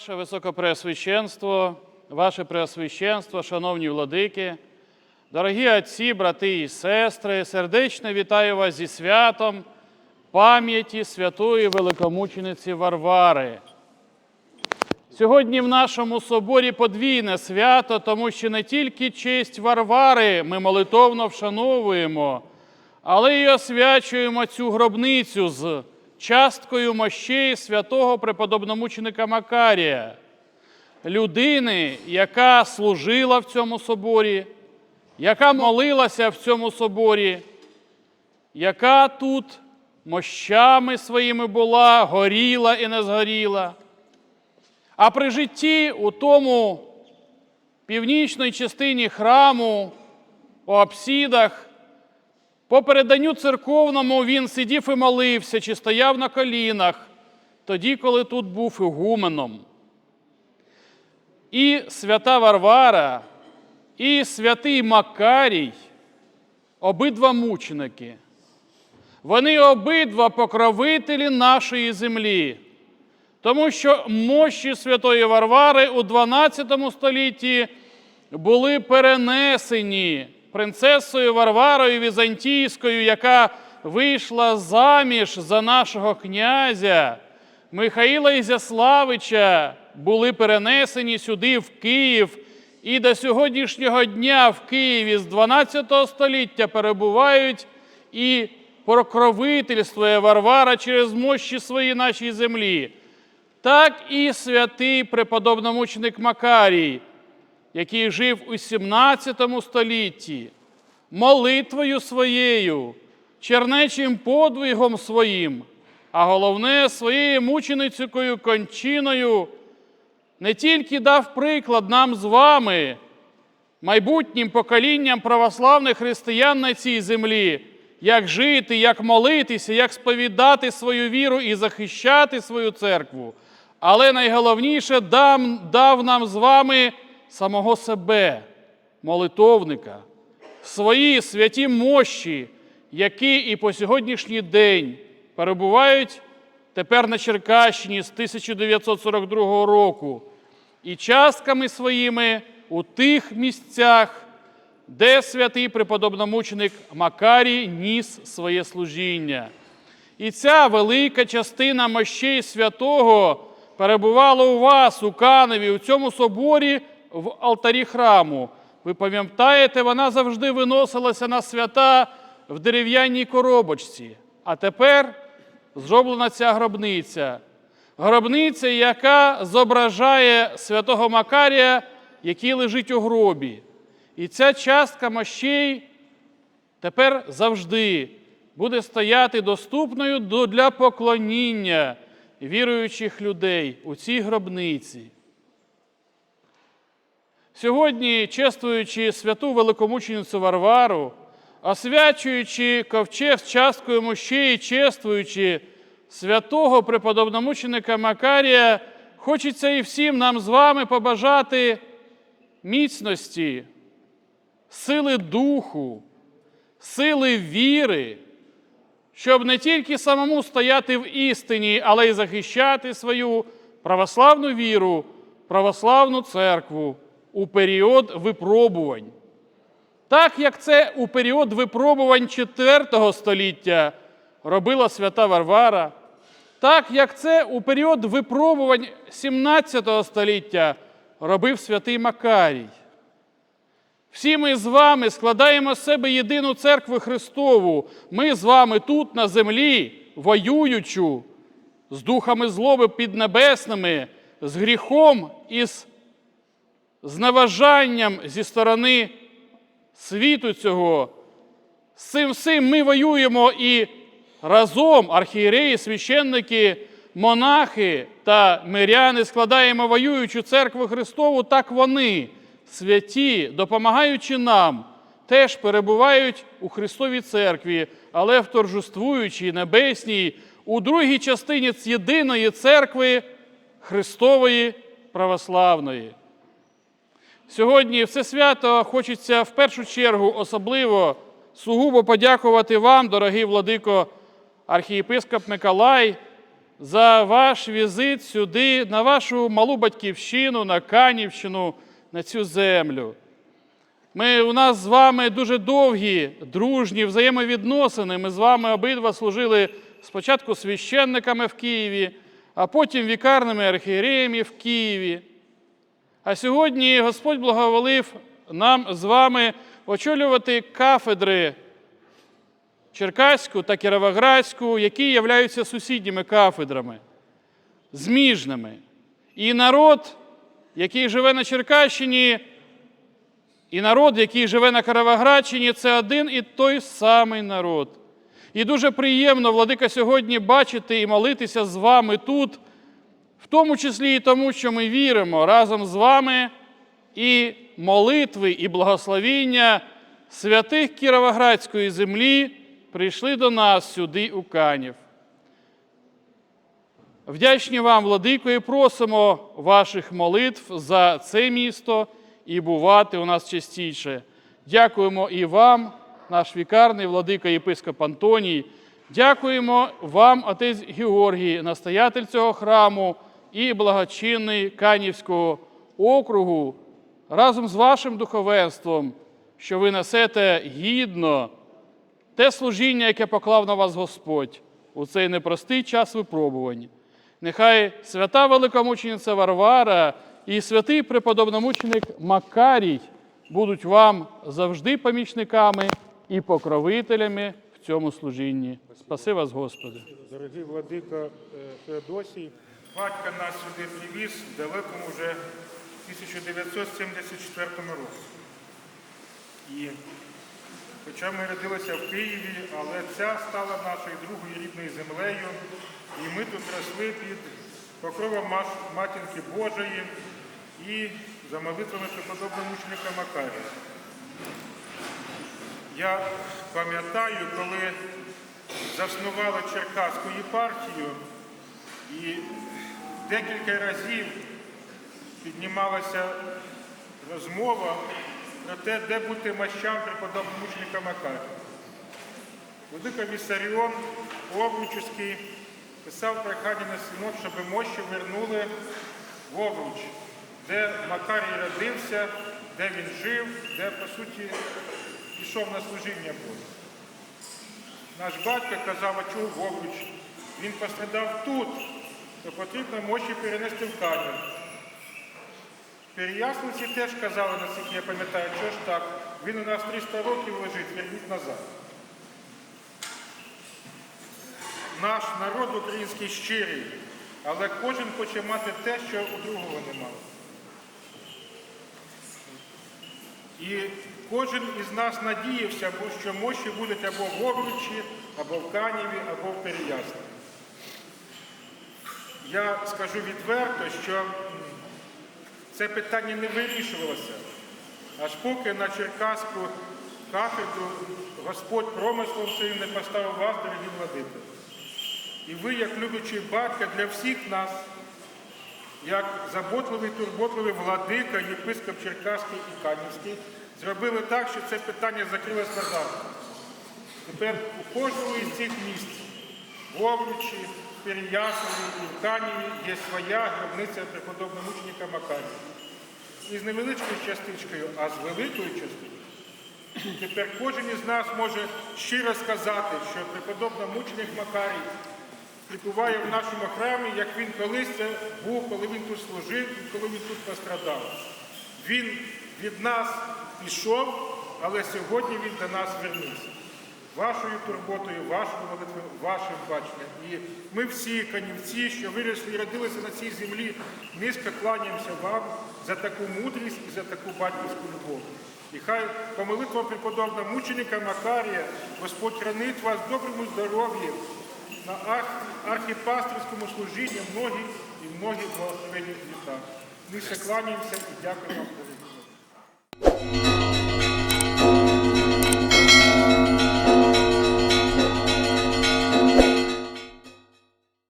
Ваше Високопреосвященство, Ваше Преосвященство, шановні владики, дорогі отці, брати і сестри, сердечно вітаю вас зі святом пам'яті святої великомучениці Варвари. Сьогодні в нашому соборі подвійне свято, тому що не тільки честь Варвари ми молитовно вшановуємо, але й освячуємо цю гробницю з часткою мощей святого преподобномученика Макарія, людини, яка служила в цьому соборі, яка молилася в цьому соборі, яка тут мощами своїми була, горіла і не згоріла. А при житті у тому північній частині храму, у апсідах, по переданню церковному він сидів і молився чи стояв на колінах, тоді, коли тут був ігуменом. І свята Варвара, і святий Макарій, обидва мученики. Вони обидва покровителі нашої землі. Тому що мощі святої Варвари у 12 столітті були перенесені принцесою Варварою Візантійською, яка вийшла заміж за нашого князя. Михаїла Ізяславича, були перенесені сюди, в Київ, і до сьогоднішнього дня в Києві з 12 століття перебувають і покровительствує Варвара через мощі свої нашій землі. Так і святий преподобномученик Макарій, який жив у 17 столітті, молитвою своєю, чернечим подвигом своїм, а головне своєю мученицькою кончиною, не тільки дав приклад нам з вами, майбутнім поколінням православних християн на цій землі, як жити, як молитися, як сповідати свою віру і захищати свою церкву. Але найголовніше дав, нам з вами самого себе, молитовника, свої святі мощі, які і по сьогоднішній день перебувають тепер на Черкащині з 1942 року, і частками своїми у тих місцях, де святий преподобномученик Макарій ніс своє служіння. І ця велика частина мощей святого перебувала у вас, у Каневі, у цьому соборі в алтарі храму. Ви пам'ятаєте, вона завжди виносилася на свята в дерев'яній коробочці. А тепер зроблена ця гробниця. Гробниця, яка зображає святого Макарія, який лежить у гробі. І ця частка мощей тепер завжди буде стояти доступною для поклоніння віруючих людей у цій гробниці. Сьогодні, чествуючи святу великомученицю Варвару, освячуючи ковчег з часткою мощей, чествуючи святого преподобномученика Макарія, хочеться і всім нам з вами побажати міцності, сили духу, сили віри щоб не тільки самому стояти в істині, але й захищати свою православну віру, православну церкву у період випробувань. Так як це у період випробувань IV століття робила свята Варвара, так як це у період випробувань 17 століття робив святий Макарій. Всі ми з вами складаємо з себе єдину церкву Христову. Ми з вами тут, на землі, воюючу, з духами злоби піднебесними, з гріхом і з зневажанням зі сторони світу цього. З цим всім ми воюємо і разом архієреї, священники, монахи та миряни складаємо воюючу церкву Христову, так вони святі, допомагаючи нам, теж перебувають у Христовій церкві, але в торжествуючій небесній, у другій частині єдиної церкви Христової православної. Сьогодні все свято хочеться в першу чергу особливо сугубо подякувати вам, дорогий владико архієпископ Миколай, за ваш візит сюди, на вашу малу батьківщину, на Канівщину, на цю землю. Ми, у нас з вами дуже довгі, дружні взаємовідносини. Ми з вами обидва служили спочатку священниками в Києві, а потім вікарними архієреями в Києві. А сьогодні Господь благоволив нам з вами очолювати кафедри Черкаську та Кіровоградську, які являються сусідніми кафедрами, зміжними. І народ, який живе на Черкащині, і народ, який живе на Кіровоградщині, це один і той самий народ. І дуже приємно, владика, сьогодні бачити і молитися з вами тут, в тому числі і тому, що ми віримо разом з вами і молитви, і благословіння святих Кіровоградської землі прийшли до нас сюди, у Канів. Вдячні вам, владико, і просимо ваших молитв за це місто і бувати у нас частіше. Дякуємо і вам, наш вікарний владика єпископ Антоній. Дякуємо вам, отець Георгій, настоятель цього храму і благочинний Канівського округу, разом з вашим духовенством, що ви несете гідно те служіння, яке поклав на вас Господь у цей непростий час випробувань. Нехай свята великомучениця Варвара і святий преподобномученик Макарій будуть вам завжди помічниками і покровителями в цьому служінні. Спаси вас, Господи. Дорогий владика е, Феодосій, батька нас сюди привіз в далекому вже 1974 році. І хоча ми родилися в Києві, але ця стала нашою другою рідною землею, і ми тут росли під покровом Матінки Божої і за молитвами преподобного мученика Макарія. Я пам'ятаю, коли заснували Черкаську єпархію, і декілька разів піднімалася розмова про те, де бути мощам преподобного мученика Макарія. Владика Віссаріон Овручівський писав прохання на синод, щоб мощі вернули в Овруч, де Макарій родився, де він жив, де, по суті, пішов на служіння Боже. Наш батько казав, а чого в Овруч? Він пострадав тут, то потрібно мощі перенести в Канів. Переяславці теж казали, наскільки я пам'ятаю, що ж так, він у нас 300 років лежить, верніть назад. Наш народ український щирий, але кожен хоче мати те, що у другого немає. І кожен із нас надіявся, що мощі будуть або в Овручі, або в Каніві, або в Переяславі. Я скажу відверто, що це питання не вирішувалося, аж поки на Черкаську кафедру Господь промислом своїм не поставив вас, дорогі владики. І ви, як любячий батька для всіх нас, як заботливий, турботливий владика, єпископ Черкаський і Канівський, зробили так, що це питання закрилось назавжди. Тепер у кожному із цих місць, в Овручі, в Переяславі і в Каніві є своя гробниця преподобного мученика Макарія. І з невеличкою частичкою, а з великою частиною. Тепер кожен із нас може щиро сказати, що преподобний мученик Макарій прибуває в нашому храмі, як він колись це був, коли він тут служив і коли він тут пострадав. Він від нас пішов, але сьогодні він до нас вернувся. Вашою турботою, вашою молитвою, вашим баченням. І ми всі канівці, що виросли і родилися на цій землі, низько кланяємося вам за таку мудрість і за таку батьківську любов. І хай по молитвам преподобного мученика Макарія Господь хранить вас доброму здоров'ї, на арх- архіпастерському служінні многі і многі благословені літа. Ми все кланяємося і дякуємо.